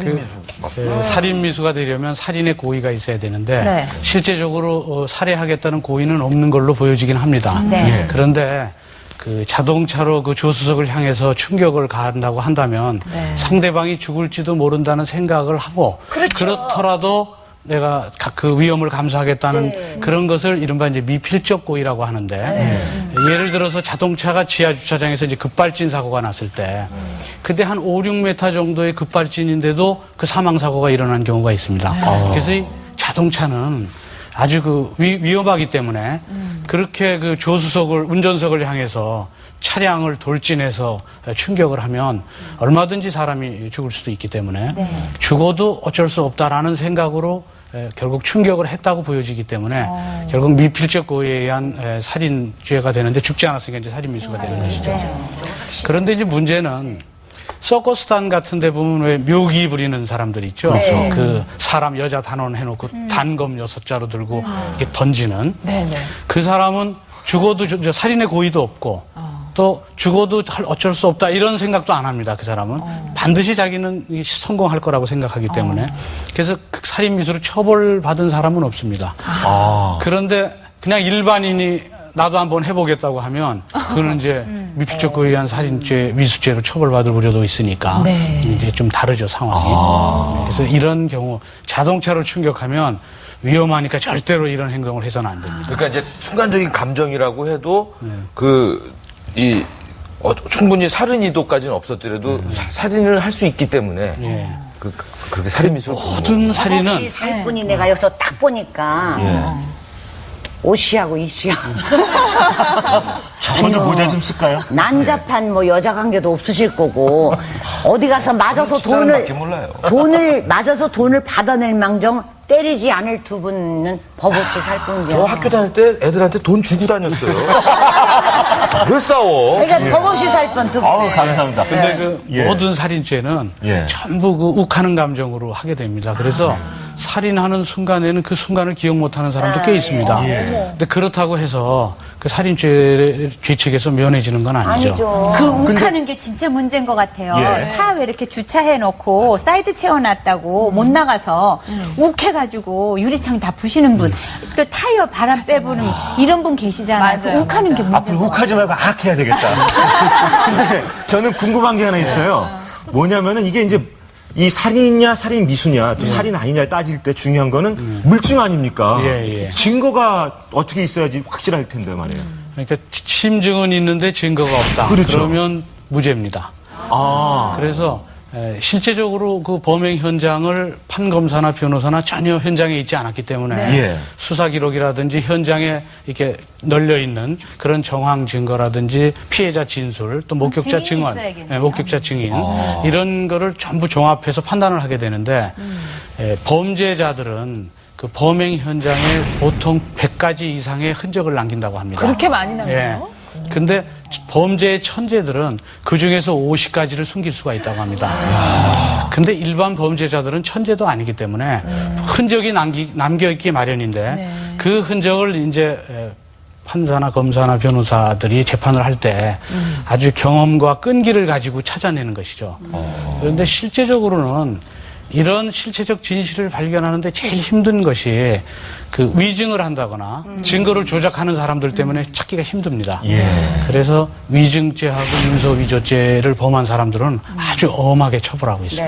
그, 그 살인 미수가 되려면 살인의 고의가 있어야 되는데 네. 실제적으로 어, 살해하겠다는 고의는 없는 걸로 보여지긴 합니다. 네. 예. 그런데 그 자동차로 그 조수석을 향해서 충격을 가한다고 한다면 네. 상대방이 죽을지도 모른다는 생각을 하고 그렇죠. 렇더라도 내가 가- 그 위험을 감수하겠다는 네. 그런 것을 이른바 이제 미필적 고의라고 하는데 예를 들어서 자동차가 지하 주차장에서 이제 급발진 사고가 났을 때 그때 한 5, 6m 정도의 급발진인데도 그 사망 사고가 일어난 경우가 있습니다. 그래서 이 자동차는 아주 그 위, 위험하기 때문에 그렇게 그 조수석을 운전석을 향해서 차량을 돌진해서 충격을 하면 얼마든지 사람이 죽을 수도 있기 때문에 죽어도 어쩔 수 없다라는 생각으로 에, 결국 충격을 했다고 보여지기 때문에 결국 미필적 고의에 의한 에, 살인죄가 되는데 죽지 않았으니까 이제 살인 미수가 되는 것이죠. 그런데 이제 문제는 서커스단 같은 데 보면 왜 묘기 부리는 사람들 있죠. 그 사람 여자 단원 해놓고 단검 여섯 자루 들고 이렇게 던지는. 네네. 그 사람은 죽어도 저, 저 살인의 고의도 없고 또 죽어도 할 어쩔 수 없다 이런 생각도 안 합니다. 그 사람은. 반드시 자기는 이 성공할 거라고 생각하기 때문에. 그래서 그 살인 미수로 처벌받은 사람은 없습니다. 그런데 그냥 일반인이 나도 한번 해보겠다고 하면 그거는 이제 미필적 고의에 의한 살인죄, 미수죄로 처벌받을 우려도 있으니까 네. 이제 좀 다르죠 상황이. 네, 그래서 이런 경우 자동차로 충격하면 위험하니까 절대로 이런 행동을 해서는 안 됩니다. 그러니까 이제 순간적인 감정이라고 해도 네. 그이 어, 충분히 살인 의도까지는 없었더라도 사- 살인을 할 수 있기 때문에 네. 예. 그, 그, 그렇게 살인 미수를 모든 살인은 혹시 살뿐이 내가 여기서 딱 보니까 옷이하고 이씨하고 저도 모자 좀 쓸까요? 난잡한 뭐 여자 관계도 없으실 거고 어디 가서 맞아서 돈을 사람밖에 몰라요. 돈을 맞아서 돈을 받아낼 망정 때리지 않을 두 분은 법 없이 살 뿐이야. 저 학교 다닐 때 애들한테 돈 주고 다녔어요. 왜 싸워? 그러니까 법 없이 살 뿐 두 분. 아우 감사합니다. 근데 그 예. 모든 살인죄는 예. 전부 그 욱하는 감정으로 하게 됩니다. 그래서 살인하는 순간에는 그 순간을 기억 못하는 사람도 꽤 있습니다. 예. 근데 그렇다고 해서 그 살인죄 죄책에서 면해지는 건 아니죠. 아니죠. 그 욱하는 게 진짜 문제인 것 같아요. 예. 차 왜 이렇게 주차해 놓고 사이드 채워놨다고 못 나가서 욱해가지고 유리창 다 부시는 분, 또 타이어 바람 빼부는 이런 분 계시잖아요. 그 맞아요, 욱하는 게 문제인 앞으로 것 욱하지 말고 악 해야 되겠다. 근데 저는 궁금한 게 하나 있어요. 뭐냐면은 이게 이제 이 살인이냐 살인 미수냐 또 살인 아니냐 따질 때 중요한 거는 물증 아닙니까? 예, 예. 증거가 어떻게 있어야지 확실할 텐데 말이에요. 그러니까 심증은 있는데 증거가 없다. 그렇죠. 그러면 무죄입니다. 아. 그래서 에, 실제적으로 그 범행 현장을 판검사나 변호사나 전혀 현장에 있지 않았기 때문에 예. 수사 기록이라든지 현장에 이렇게 널려 있는 그런 정황 증거라든지 피해자 진술 또 목격자 증인이 증언. 예, 목격자 증인 이런 거를 전부 종합해서 판단을 하게 되는데 에, 범죄자들은 그 범행 현장에 보통 100가지 이상의 흔적을 남긴다고 합니다. 그렇게 많이 남겨요? 예. 근데 범죄의 천재들은 그 중에서 50가지를 숨길 수가 있다고 합니다. 근데 일반 범죄자들은 천재도 아니기 때문에 흔적이 남기, 남겨있기 마련인데 그 흔적을 이제 에, 판사나 검사나 변호사들이 재판을 할 때 아주 경험과 끈기를 가지고 찾아내는 것이죠. 그런데 실제적으로는 이런 실체적 진실을 발견하는데 제일 힘든 것이 그 위증을 한다거나 증거를 조작하는 사람들 때문에 찾기가 힘듭니다. 그래서 위증죄하고 윤서 위조죄를 범한 사람들은 아주 엄하게 처벌하고 있습니다.